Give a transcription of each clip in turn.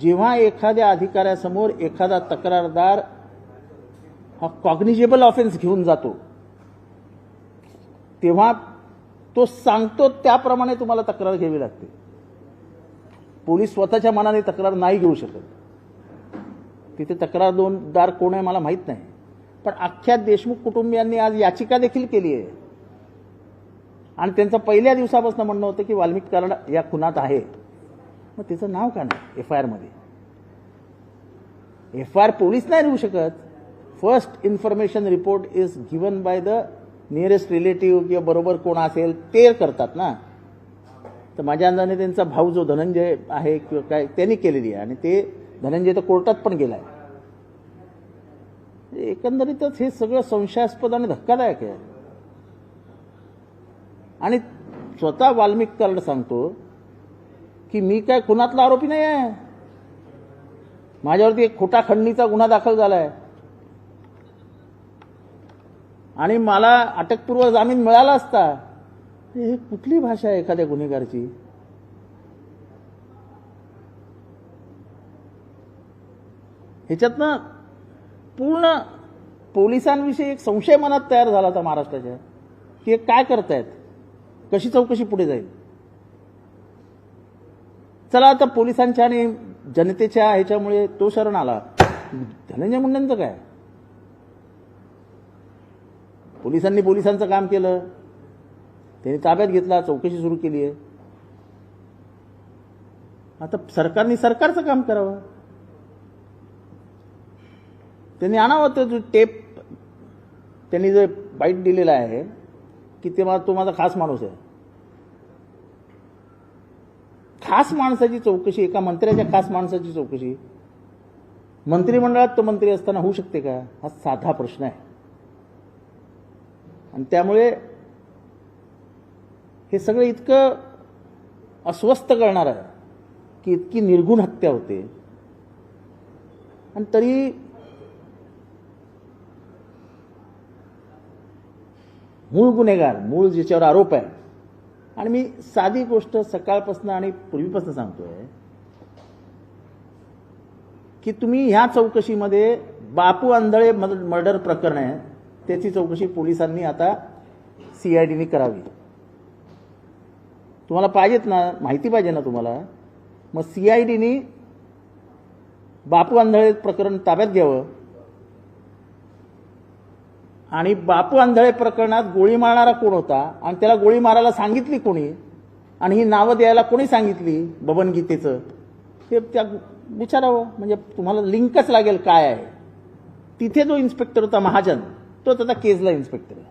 जेव्हा एखाद्या अधिकाऱ्यासमोर एखादा तक्रारदार हा कॉग्निजेबल ऑफेन्स घेऊन जातो तेव्हा तो सांगतो त्याप्रमाणे तुम्हाला तक्रार घ्यावी लागते. पोलीस स्वतःच्या मनाने तक्रार नाही घेऊ शकत. तिथे तक्रार दोनदार कोण आहे मला माहीत नाही. पण अख्ख्या देशमुख कुटुंबियांनी आज याचिका देखील केली आहे. आणि त्यांचं पहिल्या दिवसापासून म्हणणं होतं की वाल्मिक कारण या खुनात आहे. मग त्याचं नाव का नाही एफ आय आरमध्ये एफ आय आर पोलीस नाही लिहू शकत. First information report is given by the nearest relative किंवा बरोबर कोण असेल ते करतात ना. तर माझ्या अंदाजाने त्यांचा भाऊ जो धनंजय आहे किंवा काय त्यांनी केलेली आहे. आणि ते धनंजय तर कोर्टात पण गेला आहे एकंदरीतच हे सगळं संशयास्पद आणि धक्कादायक आहे. आणि स्वतः वाल्मिक कराड सांगतो की मी काय खुनातला आरोपी नाही आहे? माझ्यावरती एक खोटा खंडणीचा गुन्हा दाखल झाला आहे आणि मला अटकपूर्व जामीन मिळाला असता हे कुठली भाषा आहे एखाद्या गुन्हेगारची? ह्याच्यातनं पूर्ण पोलिसांविषयी एक संशय मनात तयार झाला होता महाराष्ट्राच्या की हे काय करतायत? कशी चौकशी पुढे जाईल? चला आता पोलिसांच्या आणि जनतेच्या ह्याच्यामुळे तो शरण आला. धनंजय मुंडेंचं काय? पोलिसांनी पोलिसांचं काम केलं. त्यांनी ताब्यात घेतला चौकशी सुरू केली आहे आता सरकारने सरकारचं काम करावं. त्यांनी आणावं तो जो टेप त्यांनी जे बाईट दिलेला आहे की ते मा- तो माझा खास माणूस आहे. खास माणसाची चौकशी एका मंत्र्याच्या खास माणसाची चौकशी मंत्रिमंडळात तो मंत्री असताना होऊ शकते का? हा साधा प्रश्न आहे. आणि त्यामुळे हे सगळं इतकं अस्वस्थ करणार आहे की इतकी निर्गुण हत्या होते. आणि तरी मूळ गुन्हेगार मूळ ज्याच्यावर आरोप आहे आणि मी साधी गोष्ट सकाळपासून आणि पूर्वीपासून सांगतोय की तुम्ही ह्या चौकशीमध्ये बापू आंधळे मर्डर प्रकरण आहे त्याची चौकशी पोलिसांनी आता सीआयडीने करावी. तुम्हाला पाहिजेत ना माहिती पाहिजे ना तुम्हाला? मग सीआयडीने बापू आंधळे प्रकरण ताब्यात घ्यावं. आणि बापू आंधळे प्रकरणात गोळी मारणारा कोण होता? आणि त्याला गोळी मारायला सांगितली कोणी? आणि ही नावं द्यायला कोणी सांगितली? बबन गीतेचं. त्या विचारावं. म्हणजे तुम्हाला लिंकच लागेल काय आहे. तिथे जो इन्स्पेक्टर होता महाजन तो त्याचा केसला इन्स्पेक्टर आहे.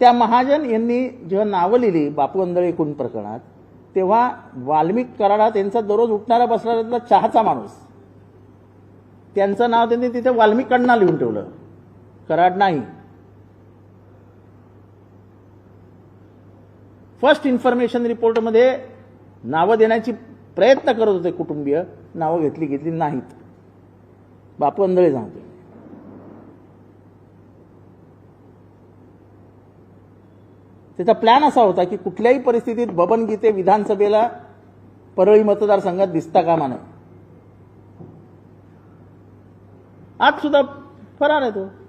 त्या महाजन यांनी जेव्हा नावं लिहिली बापू आंधळे खून प्रकरणात तेव्हा वाल्मिक कराडात यांचा दररोज उठणारा बसणाऱ्यातला चहाचा माणूस त्यांचं नाव त्यांनी तिथे वाल्मिकांना लिहून ठेवलं. कराड नाही. फर्स्ट इन्फॉर्मेशन रिपोर्टमध्ये नावं देण्याची प्रयत्न करत होते कुटुंबीय. नावं घेतली घेतली नाहीत. बापू अंधळे सांगते त्याचा प्लॅन असा होता की कुठल्याही परिस्थितीत बबन गीते विधानसभेला परळी मतदारसंघात दिसता कामा नये. आज सुद्धा फरार आहे तो.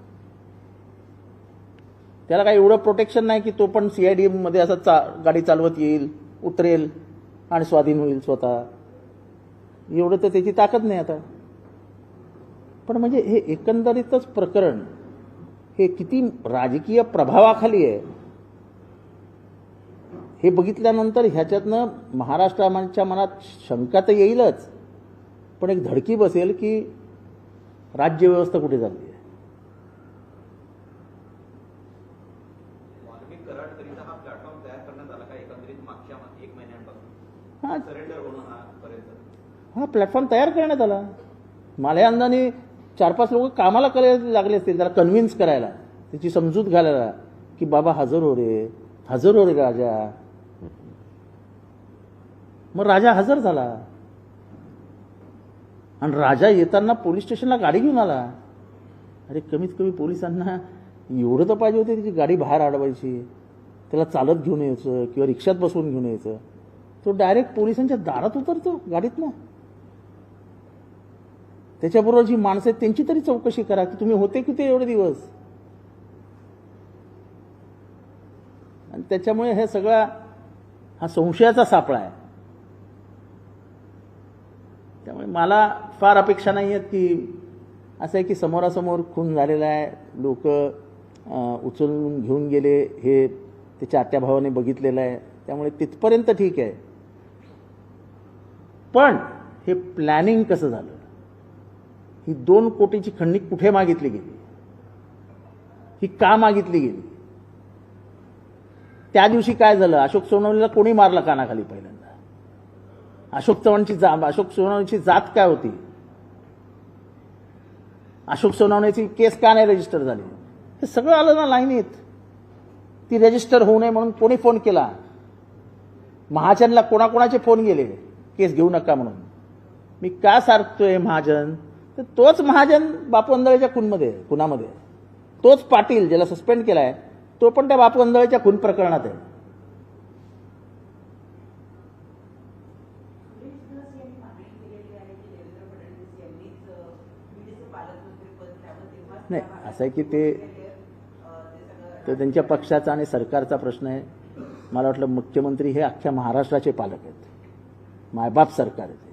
त्याला काही एवढं प्रोटेक्शन नाही की तो पण सी आय डीमध्ये असं चा गाडी चालवत येईल उतरेल आणि स्वाधीन होईल स्वतः. एवढं तर त्याची ताकद नाही आता. पण म्हणजे हे एकंदरीतच प्रकरण हे किती राजकीय प्रभावाखाली आहे. हे बघितल्यानंतर ह्याच्यातनं महाराष्ट्राच्या मनात शंका तर येईलच. पण एक धडकी बसेल की राज्यव्यवस्था कुठे चालली आहे वाल्मिक कराडकरिता हा प्लॅटफॉर्म तयार करण्यात आला का एकंदरीत मागच्या मा- एक महिन्यांपासून हा सरेंडर होणं हा पर्यंत हा प्लॅटफॉर्म तयार करण्यात आला. मला अंदाने चार पाच लोक कामाला करायला लागले असतील त्याला कन्व्हिन्स करायला. त्याची समजूत घालायला. की बाबा हजर हो रे. हजर हो रे राजा. मग राजा हजर झाला. आणि राजा येताना पोलीस स्टेशनला गाडी घेऊन आला. अरे कमीत कमी पोलिसांना एवढं तर पाहिजे होते त्याची गाडी बाहेर अडवायची त्याला चालत घेऊन यायचं किंवा रिक्षात बसवून घेऊन यायचं. तो डायरेक्ट पोलिसांच्या दारात उतरतो गाडीतनं. त्याच्याबरोबर जी माणसं आहेत त्यांची तरी चौकशी करा की तुम्ही होते किती एवढे दिवस. आणि त्याच्यामुळे हे सगळा हा संशयाचा सापळा आहे. त्यामुळे मला फार अपेक्षा नाही आहेत की असं आहे की समोरासमोर खून झालेला आहे लोक उचलून घेऊन गेले हे त्याच्या आत्याभावाने बघितलेलं आहे. त्यामुळे तिथपर्यंत ठीक आहे. पण हे प्लॅनिंग कसं झालं? ही दोन कोटीची खंडणी कुठे मागितली गेली? ही का मागितली गेली? त्या दिवशी काय झालं? अशोक सोनवणेला कोणी मारलं कानाखाली पहिल्यांदा? अशोक चव्हाणची जा अशोक सोनवणेची जात काय होती? अशोक सोनवणेची केस का नाही रजिस्टर झाली? हे सगळं आलं ना लाईनीत. ती रजिस्टर होऊ नये म्हणून कोणी फोन केला? महाजनला कोणाकोणाचे फोन गेले? केस घेऊ नका म्हणून. मी का सारखतोय महाजन? तर तोच महाजन बापू अंधळेच्या खूनमध्ये खुनामध्ये तोच पाटील ज्याला सस्पेंड केला आहे तो पण त्या बापू अंधळेच्या खून प्रकरणात आहे. नाही, असं आहे की ते- तर त्यांच्या पक्षाचा आणि सरकारचा प्रश्न आहे. मला वाटलं मुख्यमंत्री हे अख्ख्या महाराष्ट्राचे पालक आहेत. मायबाप सरकार आहे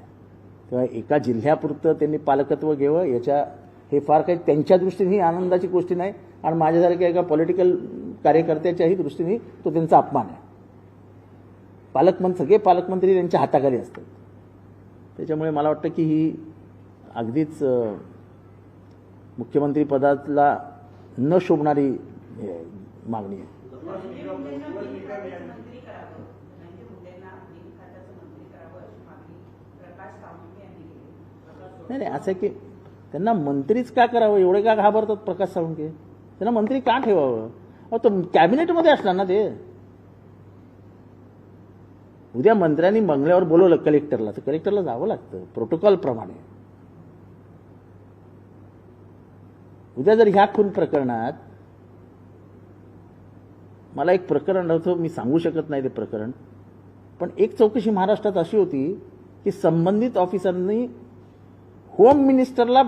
किंवा एका जिल्ह्यापुरतं त्यांनी पालकत्व घ्यावं याच्या हे फार काही त्यांच्या दृष्टीने ही आनंदाची गोष्टी नाही. आणि माझ्यासारख्या एका पॉलिटिकल कार्यकर्त्याच्याही दृष्टीने तो त्यांचा अपमान आहे. पालकमंत्री सगळे पालकमंत्री त्यांच्या हाताखाली असतात. त्याच्यामुळे मला वाटतं की ही अगदीच मुख्यमंत्री पदाला न शोभणारी हे आहे, मागणी आहे धनंजय मुंडेंना बिन खात्याचं मंत्री करावं धनंजय मुंडेंना बिन खात्याचं मंत्री करावं अशी मागणी प्रकाश सावंत यांनी केली प्रकाश नाही नाही असं आहे की त्यांना मंत्रीच का करावं? एवढे का घाबरतात प्रकाश साळुंके? त्यांना मंत्री का ठेवावं? अहो तो कॅबिनेटमध्ये असणार ना ते? उद्या मंत्र्यांनी मंगल्यावर बोलवलं कलेक्टरला तर कलेक्टरला जावं लागतं प्रोटोकॉल प्रमाणे. उद्या जर ह्या खून प्रकरणात मला एक प्रकरण होतं मी सांगू शकत नाही ते प्रकरण पण एक चौकशी महाराष्ट्रात अशी होती की संबंधित ऑफिसरांनी होम मिनिस्टरला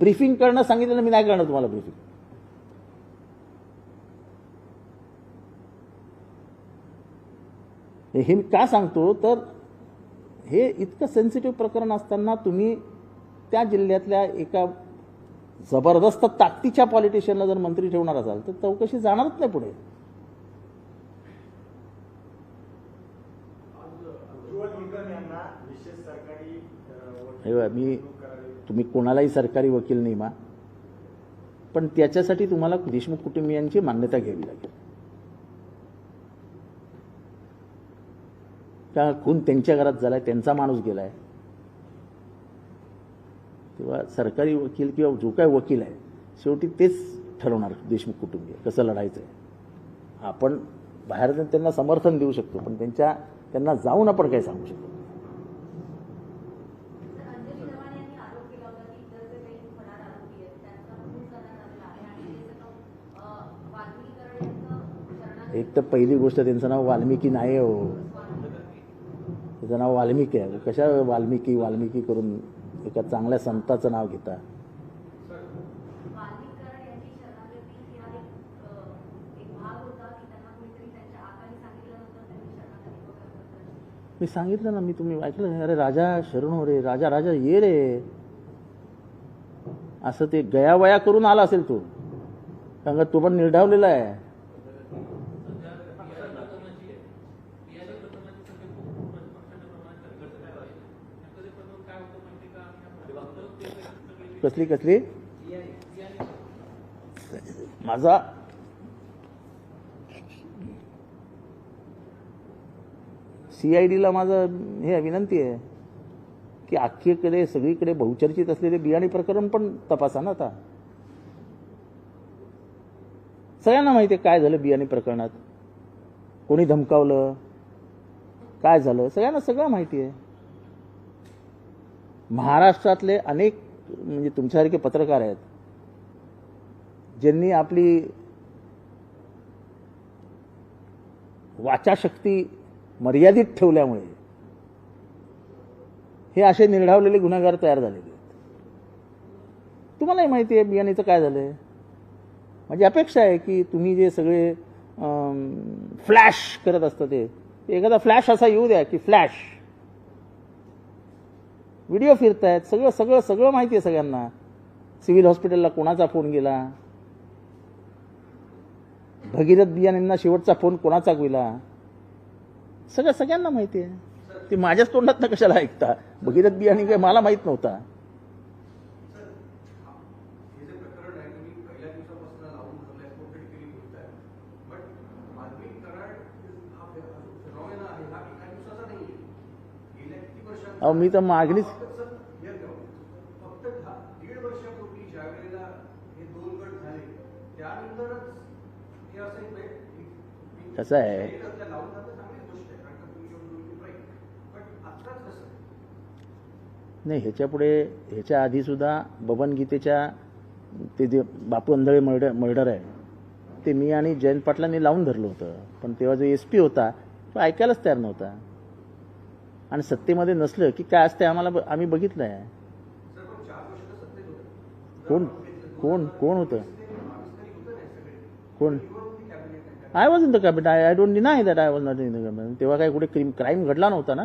ब्रीफिंग करणं सांगितलं मी नाही करणार तुम्हाला ब्रीफिंग हे मी का सांगतो तर हे इतकं सेन्सिटिव्ह प्रकरण असताना तुम्ही त्या जिल्ह्यातल्या एका जबरदस्त ताकदीच्या पॉलिटिशियनला जर मंत्री ठेवणार असाल तर चौकशी जाणारच नाही पुढे हे मी. तुम्ही कोणालाही सरकारी वकील नेमा पण त्याच्यासाठी तुम्हाला देशमुख कुटुंबियांची मान्यता घ्यावी लागेल. का खून त्यांच्या घरात झालाय त्यांचा माणूस गेलाय. तेव्हा सरकारी वकील किंवा जो काय वकील आहे शेवटी तेच ठरवणार देशमुख कुटुंबीय कसं लढायचं आहे आपण बाहेर त्यांना समर्थन देऊ शकतो पण त्यांच्या त्यांना जाऊन आपण काही सांगू शकतो तर अंजली चव्हाण यांनी आरोप केला होता की इतर जे काही फरार आरोपी आहेत त्यांचा खून करण्यात आलेला आहे आणि ते सगळं अ, वाल्मिकीकरण यांचं शरणागती एक तर पहिली गोष्ट त्यांचं नाव वाल्मिकी नाही हो. त्याचं नाव वाल्मिकी आहे. कशा वाल्मिकी वाल्मिकी करून एका चांगल्या संताचं नाव घेता? मी सांगितलं ना मी तुम्ही ऐकलं अरे राजा शरण हो रे राजा राजा ये रे. असं ते गयावया करून आला असेल तो. कारण का तो पण निर्ढावलेला आहे. कसली कसली? माझा? सीआयडीला माझं हे विनंती आहे की अख्खीकडे सगळीकडे बहुचर्चित असलेले बियाणे प्रकरण पण तपासा ना आता. सगळ्यांना माहिती आहे काय झालं बियाणे प्रकरणात? कोणी धमकावलं? काय झालं? सगळ्यांना सगळं माहिती आहे. महाराष्ट्रातले अनेक म्हणजे तुमच्यासारखे पत्रकार आहेत ज्यांनी आपली वाचाशक्ती मर्यादित ठेवल्यामुळे हे असे निर्ढावलेले गुन्हेगार तयार झालेले आहेत. तुम्हालाही माहिती आहे बियाणीचं काय झालं आहे माझी अपेक्षा आहे की तुम्ही जे सगळे फ्लॅश करत असता ते एखादा फ्लॅश असा येऊ द्या की फ्लॅश व्हिडिओ फिरतायत सगळं सगळं सगळं माहिती आहे सगळ्यांना. सिव्हिल हॉस्पिटलला कोणाचा फोन गेला? भगीरथ बियाणींना शेवटचा फोन कोणाचा गेला? सगळं सगळ्यांना माहिती आहे. ते माझ्याच तोंडात कशाला ऐकता? भगीरथ बियाणी काय मला माहीत नव्हता हे जे प्रकरण आहे तुम्ही पहिल्या दिवसापासून लावून धरलंय कोठडी केली गोष्ट आहे बट मानवी कराड हा फिनॉमिना आहे हा एका दिवसाचा नाही गेल्या किती वर्षांचा अहो मी तर मागणीच सर, here go. फक्त दहा- दीड वर्षापूर्वी ज्या वेळेला हे दोन गट झाले त्यानंतरच हे असं एक वेळ- एक- कसं आहे? शरीरातल्या लावून धरणं चांगलीच गोष्ट आहे कारण का तुम्ही येऊन it right. पण आत्ताच कसं? नाही ह्याच्या पुढे ह्याच्या आधीसुद्धा बबन गीतेच्या ते जे बापू अंधळे मर्डर मर्डर आहे ते मी आणि जयंत पाटलांनी लावून धरलं होतं. पण तेव्हा जो एस पी होता तो ऐकायलाच तयार नव्हता. आणि सत्तेमध्ये नसलं की काय असते आम्हाला ब- आम्ही बघितलं आहे कोण? कोण? कोण होतं? कोण? I was in the cabinet I I don't deny that I was not in the cabinet तेव्हा काय कुठे क्रीम क्राईम घडला नव्हता ना.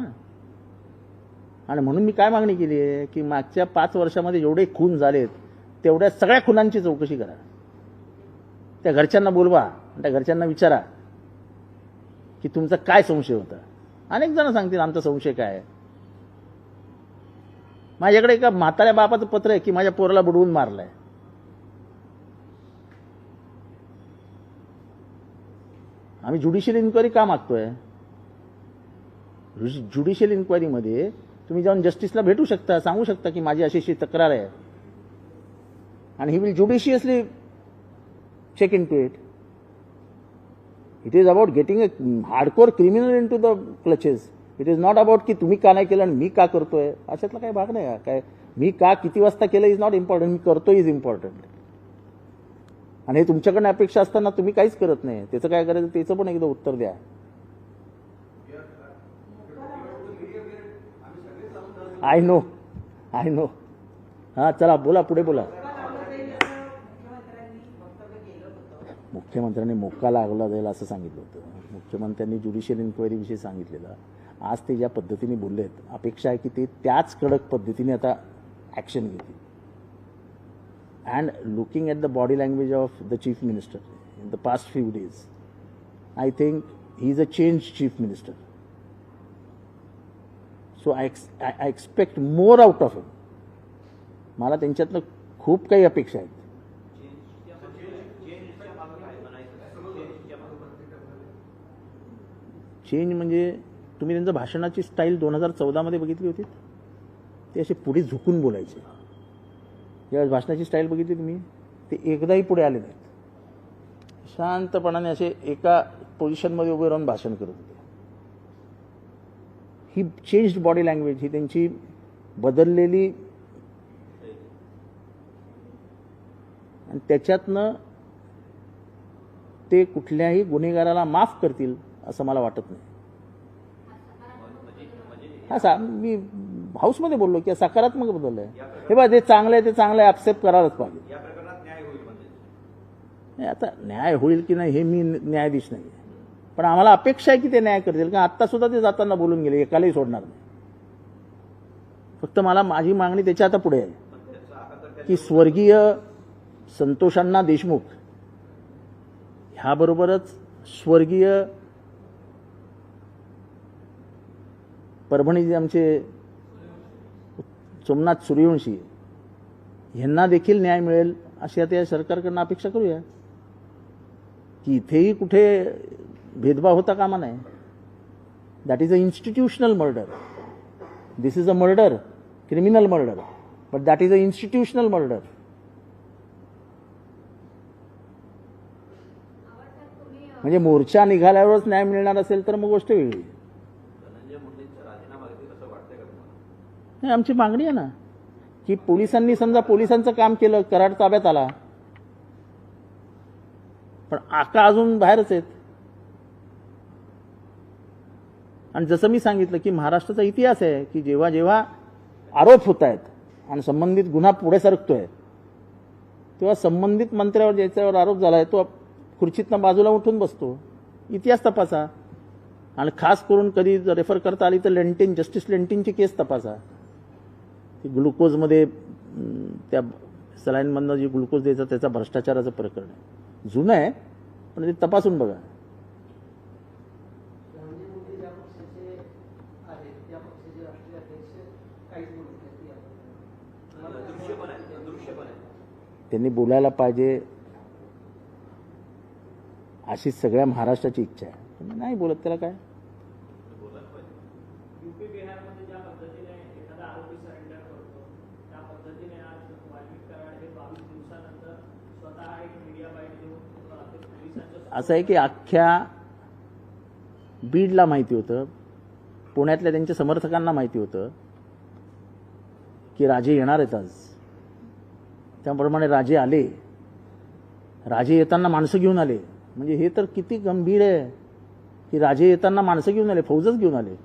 आणि म्हणून मी काय मागणी केली आहे की मागच्या पाच वर्षामध्ये जेवढे खून झालेत तेवढ्या सगळ्या खुनांची चौकशी करा. त्या घरच्यांना बोलवा आणि त्या घरच्यांना विचारा की तुमचा काय संशय होता? अनेक जण सांगतील आमचा संशय काय माझ्याकडे एका म्हाताऱ्या बापाचं पत्र आहे की माझ्या पोराला बुडवून मारलंय. आम्ही ज्युडिशियल इन्क्वायरी का मागतोय? ज्युडिशियल इन्क्वायरीमध्ये तुम्ही जाऊन जस्टिसला भेटू शकता सांगू शकता की माझी अशी अशी तक्रार आहे. आणि he will judiciously check into it it is about getting a hardcore criminal into the clutches it is not about की तुम्ही का नाही केलं आणि मी का करतोय अशातला काही भाग नाही काय मी का किती वाजता केलं इज नॉट इम्पॉर्टंट मी करतो इज इम्पॉर्टंट आणि हे तुमच्याकडनं अपेक्षा असताना तुम्ही काहीच करत नाही त्याचं काय करायचं त्याचं पण एकदा उत्तर द्या आय नो आय नो हां चला बोला पुढे बोला मुख्यमंत्र्यांनी वक्तव्य केलं होतं मुख्यमंत्र्यांनी मोक्का लागला जाईल असं सांगितलं होतं. मुख्यमंत्र्यांनी ज्युडिशियल इन्क्वायरीविषयी सांगितलेलं. आज ते ज्या पद्धतीने बोलले आहेत अपेक्षा आहे की ते त्याच कडक पद्धतीने आता ॲक्शन घेतील. And looking at the body language of the chief minister in the past few days I think he is a change chief minister so I I expect more out of him मला त्यांच्यातनं खूप काही अपेक्षा आहेत चेंजच्या मागं काय म्हणायचं चेंजच्या मागं चेंज म्हणजे तुम्ही त्यांचं भाषणाची स्टाईल दोन हजार चौदामध्ये बघितली होती? ते असे पुढे झुकून बोलायचे. ज्यावेळेस भाषणाची स्टाईल बघितली तुम्ही? ते एकदाही पुढे आले नाहीत. शांतपणाने असे एका पोझिशनमध्ये उभे राहून भाषण करत होते. ही चेंज्ड बॉडी लँग्वेज ही त्यांची बदललेली आणि त्याच्यातनं ते कुठल्याही गुन्हेगाराला माफ करतील असं मला वाटत नाही. हा सा मी हाऊसमध्ये बोललो की सकारात्मक बदल आहे. हे बघा जे चांगलं आहे ते चांगलं आहे ॲक्सेप्ट करायलाच पाहिजे. म्हणजे. नाही आता न्याय होईल की नाही हे मी न्यायाधीश नाही पण आम्हाला अपेक्षा आहे की ते न्याय करतील. कारण आत्ता सुद्धा ते जाताना बोलून गेले एकालाही सोडणार नाही. फक्त मला माझी मागणी त्याच्या आता पुढे आहे. की स्वर्गीय संतोषांना देशमुख ह्याबरोबरच स्वर्गीय परभणीचे आमचे सोमनाथ सूर्यवंशी ह्यांना देखील न्याय मिळेल अशी आता या सरकारकडनं अपेक्षा करूया. की इथेही कुठे भेदभाव होता कामा नाही that is a institutional murder this is a murder criminal murder but that is a institutional murder म्हणजे मोर्चा निघाल्यावरच न्याय मिळणार असेल तर मग गोष्ट वेगळी धनंजय मुंडेंचा राजीनामा घेतील असं वाटतंय का तुम्हाला नाही आमची मागणी आहे ना. की पोलिसांनी समजा पोलिसांचं काम केलं कराड ताब्यात आला. पण आका अजून बाहेरच आहेत. आणि जसं मी सांगितलं की महाराष्ट्राचा इतिहास आहे की जेव्हा जेव्हा आरोप होत आहेत आणि संबंधित गुन्हा पुढे सरकतोय तेव्हा संबंधित मंत्र्यावर ज्याच्यावर आरोप झाला आहे तो खुर्चीतनं बाजूला उठून बसतो. इतिहास तपासा. आणि खास करून कधी रेफर करता आली तर लेंटिन जस्टिस लेंटिनची केस तपासा. ग्लुकोजमध्ये त्या सलाईनमधनं जे ग्लुकोज द्यायचा त्याचा भ्रष्टाचाराचं प्रकरण आहे. जुनं आहे पण ते तपासून बघा. त्यांनी बोलायला पाहिजे. अशी सगळ्या महाराष्ट्राची इच्छा आहे. नाही बोलत त्याला काय बोलायला पाहिजे युपी बिहारमध्ये ज्या पद्धतीने एखादा आरोपी सरेंडर करतो त्या पद्धतीने आज वाल्मिक कराड हे बावीस दिवसानंतर स्वतः एक मीडिया बाईट देऊन अ, ते पोलिसांच्या असं आहे की अख्ख्या बीडला माहिती होतं पुण्यातल्या त्यांच्या समर्थकांना माहिती होतं की राजे येणार आहेत आज. त्याप्रमाणे राजे आले. राजे येताना माणसं घेऊन आले. म्हणजे हे तर किती गंभीर आहे की राजे येताना माणसं घेऊन आले फौजच घेऊन आले.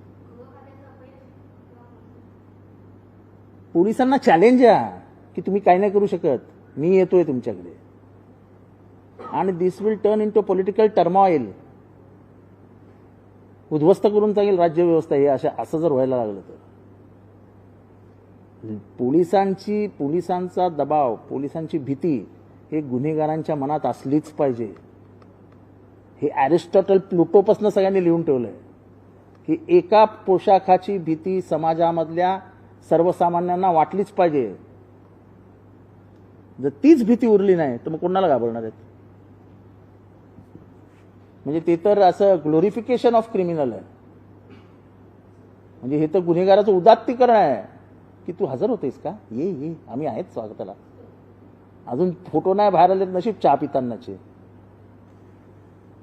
पोलिसांना चॅलेंज आहे की तुम्ही काय नाही करू शकत. मी येतोय तुमच्याकडे. आणि this will turn into political turmoil उद्ध्वस्त करून जाईल राज्यव्यवस्था हे अशा असं जर व्हायला लागलं तर. पोलिसांची पोलिसांचा दबाव पोलिसांची भीती हे गुन्हेगारांच्या मनात असलीच पाहिजे. हे ॲरिस्टॉटल प्लुटोपासनं सगळ्यांनी लिहून ठेवलं आहे की एका पोशाखाची भीती समाजामधल्या सर्वसामान्यांना वाटलीच पाहिजे. जर तीच भीती उरली नाही तर मग कोणाला घाबरणार आहेत? म्हणजे ते तर असं ग्लोरिफिकेशन ऑफ क्रिमिनल आहे. म्हणजे हे तर गुन्हेगाराचं उदात्तीकरण आहे. की तू हजर होतेस का? ये ये आम्ही आहेत स्वागताला. अजून फोटो नाही बाहेर आले नशीब चहा पितांनाचे.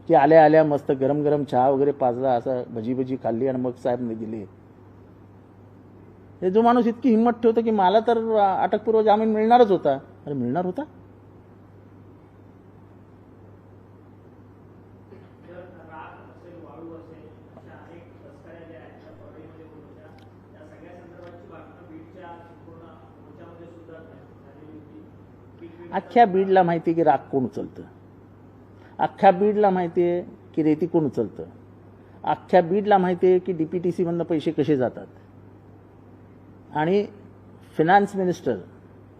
की आल्या आल्या मस्त गरम गरम चहा वगैरे पाजला असं भजी भजी खाल्ली आणि मग साहेबने दिली. हे जो माणूस इतकी हिंमत ठेवतो की मला तर अटकपूर्व जामीन मिळणारच होता. अरे मिळणार होता जर राग असेल वाळू असेल अशा अनेक तस्कऱ्या ज्या आहेत त्या परळीमध्ये होत होत्या त्या सगळ्या संदर्भाची बातमी बीडच्या संपूर्ण मोर्चामध्ये सुद्धा झालेली होती बीड बीड अख्ख्या बीडला माहिती आहे की राग कोण उचलतं? अख्ख्या बीडला माहिती आहे की रेती कोण उचलतं? अख्ख्या बीडला माहिती आहे की डी पी टी सीमधनं पैसे कसे जातात? आणि फिनान्स मिनिस्टर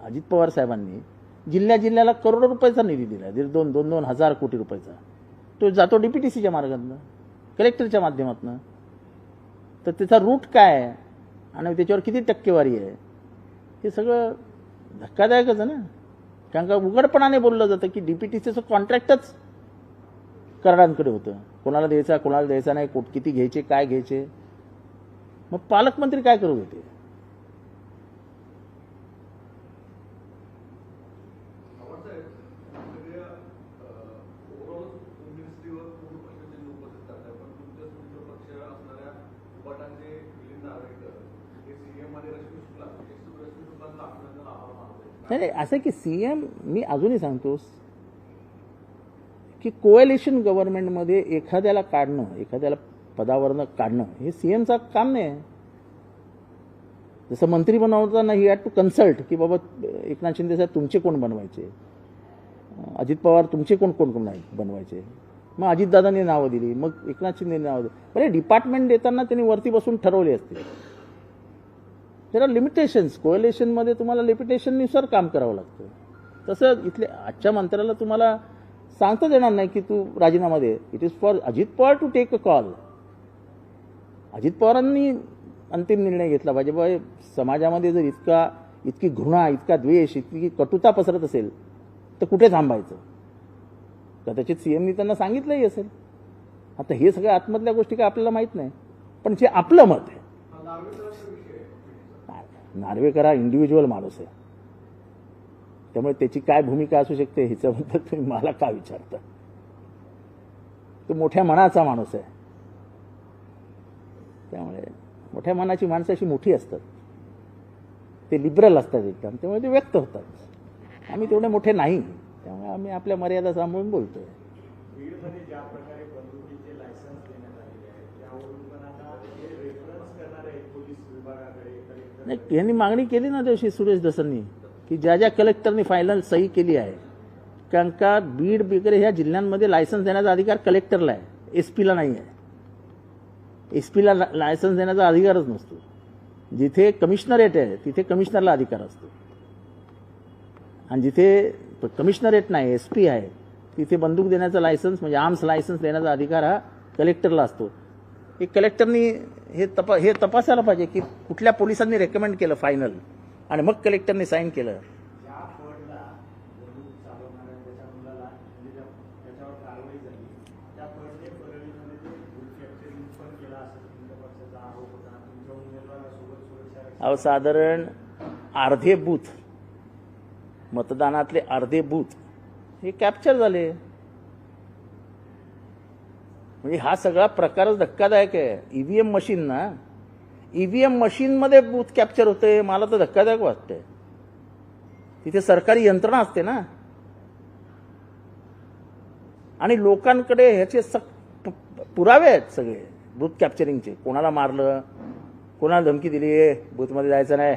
अजित पवार साहेबांनी जिल्ह्या जिल्ह्याला करोडो रुपयाचा निधी दिला दीड दोन दोन दोन हजार कोटी रुपयाचा. तो जातो डी पी टी सीच्या मार्गातनं कलेक्टरच्या माध्यमातून. तर त्याचा रूट काय आहे? आणि त्याच्यावर किती टक्केवारी आहे? हे सगळं धक्कादायकच आहे ना? कारण का उघडपणाने बोललं जातं की डीपीटीसीचं कॉन्ट्रॅक्टच कराडांकडे होतं. कोणाला द्यायचा कोणाला द्यायचा नाही कोट किती घ्यायचे काय घ्यायचे. मग पालकमंत्री काय करू होते पवार साहेब सगळ्या ओव्हरऑल होम मिनिस्ट्रीवर पूर्ण प्रश्नचिन्ह उपस्थित करताय पण तुमच्या तुमचा पक्ष असणाऱ्या उपाटांचे मिलिंद नार्वेकर हे सीएम आणि रश्मी शुक्ला हे सु- रश्मी शुक्लांना अभिनंदन आभार मानतोय नाही नाही असं की सी एम मी अजूनही सांगतो की कोएलिशन गव्हर्नमेंटमध्ये एखाद्याला काढणं एखाद्याला पदावरनं काढणं हे सी एमचा काम नाही आहे. जसं मंत्री बनवताना ही हॅड टू कन्सल्ट की बाबा एकनाथ शिंदे साहेब तुमचे कोण बनवायचे? अजित पवार तुमचे कोण कोण कोण नाही बनवायचे? मग अजितदादांनी नावं दिली मग एकनाथ शिंदे नावं दिली. बरे डिपार्टमेंट देताना त्यांनी वरती बसून ठरवले असते. त्याला लिमिटेशन्स कोएलेशनमध्ये तुम्हाला लिमिटेशननुसार काम करावं लागतं. तसं इथले आजच्या मंत्र्याला तुम्हाला सांगताच येणार नाही की तू राजीनामा दे. It is for Ajit Pawar to take a call Ajit पवारांनी अंतिम निर्णय घेतला पाहिजे. बाबा समाजामध्ये जर इतका इतकी घृणा इतका द्वेष इतकी कटुता पसरत असेल तर कुठे थांबायचं? कदाचित सीएमनी त्यांना सांगितलंही असेल. आता हे सगळ्या आतमधल्या गोष्टी काय आपल्याला माहीत नाही. पण जे आपलं मत आहे हा नार्वेकरांचा विषय आहे नार्वेकर हा इंडिव्हिज्युअल माणूस आहे. त्यामुळे त्याची काय भूमिका असू शकते ह्याच्याबद्दल तुम्ही मला का विचारता? तो मोठ्या मनाचा माणूस आहे. त्यामुळे मोठ्या मनाची माणसं अशी मोठी असतात. ते लिबरल असतात एकदम. त्यामुळे ते व्यक्त होतात. आम्ही तेवढे मोठे नाही. त्यामुळे आम्ही आपल्या मर्यादा सांभाळून बोलतोय बीडमध्ये ज्या प्रकारे बंदुकीचे लायसन्स देण्यात आलेले आहेत त्यावरून पण आता हे रेफरन्स करणार आहे पोलीस विभागाकडे कलेक्टर नाही यांनी मागणी केली ना दिवशी सुरेश दसांनी की ज्या ज्या कलेक्टरनी फायनल सही केली आहे कारण का बीड वगैरे ह्या जिल्ह्यांमध्ये लायसन्स देण्याचा अधिकार कलेक्टरला आहे एस पीला नाही आहे. एस पीला लायसन्स देण्याचा अधिकारच नसतो. जिथे कमिशनरेट आहे तिथे कमिशनरला अधिकार असतो. आणि जिथे कमिशनरेट नाही एस पी आहे तिथे बंदूक देण्याचा लायसन्स म्हणजे आर्म्स लायसन्स देण्याचा अधिकार हा कलेक्टरला असतो. की कलेक्टरनी हे तपा हे तपासायला पाहिजे की कुठल्या पोलिसांनी रेकमेंड केलं फायनल आणि मग कलेक्टरनी साईन केलं. अहो साधारण अर्धे बूथ मतदानातले अर्धे बूथ हे कॅप्चर झाले. म्हणजे हा सगळा प्रकारच धक्कादायक आहे. ईव्हीएम मशीन ना ईव्हीएम मशीनमध्ये बूथ कॅप्चर होते मला तर धक्कादायक वाटतंय. तिथे सरकारी यंत्रणा असते ना. आणि लोकांकडे ह्याचे सक पुरावे आहेत सगळे बूथ कॅप्चरिंगचे कोणाला मारलं कोणाला धमकी दिली बूथमध्ये जायचं नाही.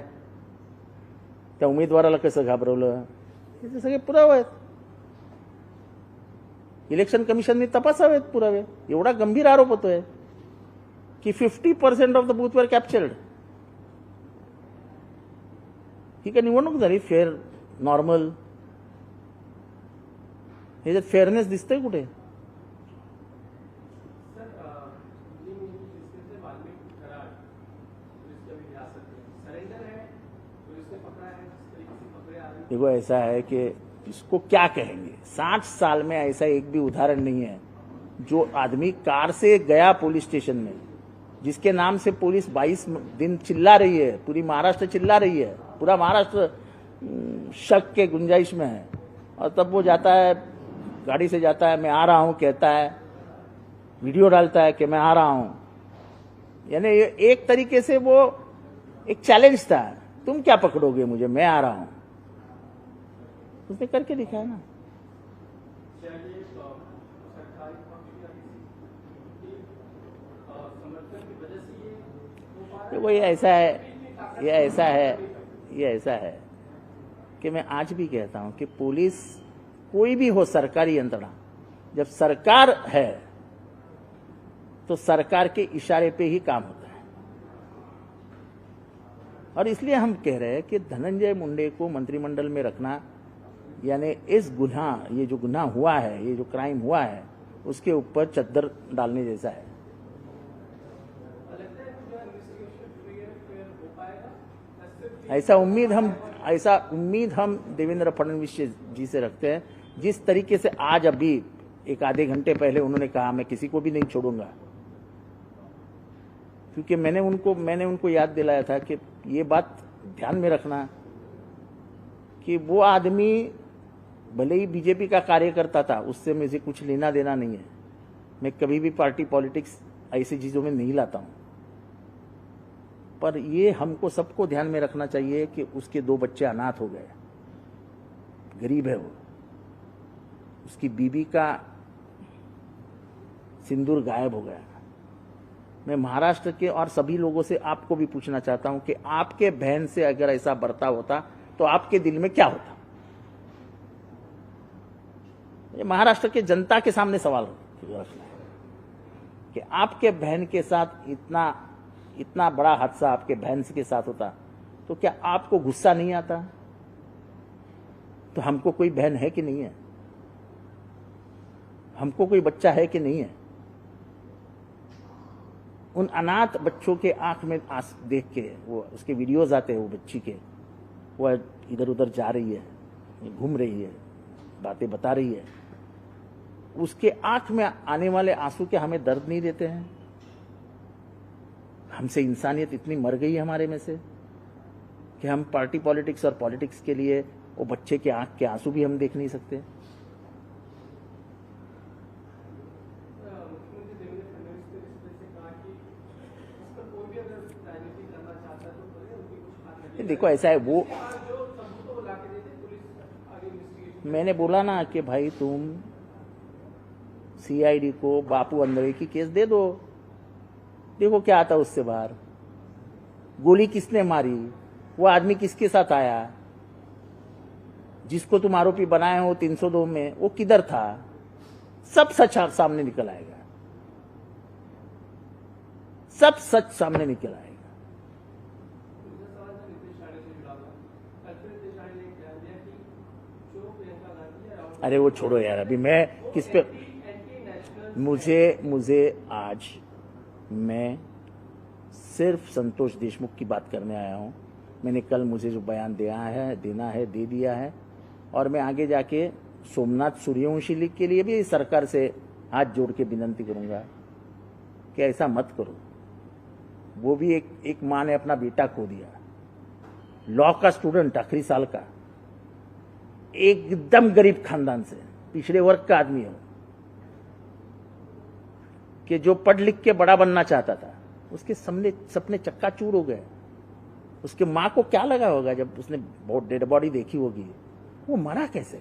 त्या उमेदवाराला कसं घाबरवलं? हे सगळे पुरावे आहेत. इलेक्शन कमिशनने तपासावेत पुरावे. एवढा गंभीर आरोप होतोय की fifty percent of the booth वर कॅप्चर्ड ही काय निवडणूक झाली? फेअर नॉर्मल ह्याच्यात फेअरनेस दिसतंय कुठे? है है देखो ऐसा है कि इसको क्या कहेंगे? साठ साल में ऐसा एक भी उदाहरण नहीं है। जो आदमी कार से गया पुलिस स्टेशन में, जिसके नाम से पुलिस 22 दिन चिल्ला रही है, पूरी महाराष्ट्र चिल्ला रही है, पूरा महाराष्ट्र शक के गुंजाइश में है, और तब वो जाता है, गाड़ी से जाता है, मैं आ रहा हूँ, कहता है, वीडियो डालता है कि मैं आ रहा हूँ। यानी एक तरीके से वो एक चैलेंज था। तुम क्या पकड़ोगे मुझे? मैं आ रहा हूँ। उसने करके दिखाया ना। रहा देखो ये ऐसा है, ये ऐसा है, ये ऐसा है कि मैं आज भी कहता हूँ कि पुलिस कोई भी हो सरकारी यंत्रणा, जब सरकार है तो सरकार के इशारे पे ही काम होता है। और इसलिए हम कह रहे हैं कि धनंजय मुंडे को मंत्रिमंडल में रखना यानी इस गुनाह, ये जो गुनाह हुआ है, ये जो क्राइम हुआ है, उसके ऊपर चद्दर डालने जैसा है। ऐसा उम्मीद हम, ऐसा उम्मीद हम देवेंद्र फडणवीस जी से रखते हैं। जिस तरीके से आज अभी एक आधे घंटे पहले उन्होंने कहा, मैं किसी को भी नहीं छोड़ूँगा। क्योंकि मैंने उनको मैंने उनको याद दिलाया था कि ये बात ध्यान में रखना कि वो आदमी भले ही बीजेपी का कार्यकर्ता था, उससे मुझे कुछ लेना देना नहीं है। मैं कभी भी पार्टी पॉलिटिक्स ऐसी चीज़ों में नहीं लाता हूँ। पर ये हमको सबको ध्यान में रखना चाहिए कि उसके दो बच्चे अनाथ हो गए। गरीब है वो। उसकी बीबी का सिंदूर गायब हो गया। मैं महाराष्ट्र के और सभी लोगों से आपको भी पूछना चाहता हूँ कि आपके बहन से अगर ऐसा बर्ताव होता तो आपके दिल में क्या होता? ये महाराष्ट्र के जनता के सामने सवाल रखना है कि आपके बहन के साथ इतना इतना बड़ा हादसा आपके बहन के साथ होता तो क्या आपको गुस्सा नहीं आता? तो हमको कोई बहन है कि नहीं है? हमको कोई बच्चा है कि नहीं है? उन अनाथ बच्चों के आँख में देख के, वो उसके वीडियोस आते हैं, वो बच्ची के, वो इधर उधर जा रही है, घूम रही है, बातें बता रही है। उसके आंख में आने वाले आंसू के हमें दर्द नहीं देते हैं? हमसे इंसानियत इतनी मर गई है हमारे में से कि हम पार्टी पॉलिटिक्स और पॉलिटिक्स के लिए वो बच्चे के आंख के आंसू भी हम देख नहीं सकते। मुख्यमंत्री देवेंद्र फडणवीस ने इस तरह से कहा कि उस पर कोई भी अगर राजनीति करना चाहता है तो करे उनकी कुछ हाथ ये लगे देखो ऐसा है वो और जो सबूत को ला के देते पुलिस आगे इन्वेस्टिगेशन मैंने बोला ना कि भाई तुम सीआईडी को बापू अंदरे की केस दे दो। देखो क्या आता उससे बाहर। गोली किसने मारी? वो आदमी किसके साथ आया? जिसको तुम आरोपी बनाए हो 302 में, वो किधर था? सब सच सामने निकल आएगा। सब सच सामने निकल आएगा। अरे वो छोड़ो यार, अभी मैं किस पे मुझे मुझे आज मैं सिर्फ़ संतोष देशमुख की बात करने आया हूँ। मैंने कल मुझे जो बयान दिया है, देना है, दे दिया है। और मैं आगे जाके सोमनाथ सूर्यवंशी लीग के लिए भी सरकार से हाथ जोड़ के विनती करूँगा कि ऐसा मत करो। वो भी एक एक माँ ने अपना बेटा खो दिया। लॉ का स्टूडेंट आखिरी साल का। एकदम गरीब खानदान से। पिछड़े वर्ग का आदमी हो। कि जो पढ़ लिख के बड़ा बनना चाहता था उसके सपने सपने चक्काचूर हो गए। उसके माँ को क्या लगा होगा जब उसने बहुत डेड बॉडी देखी होगी? वो मरा कैसे?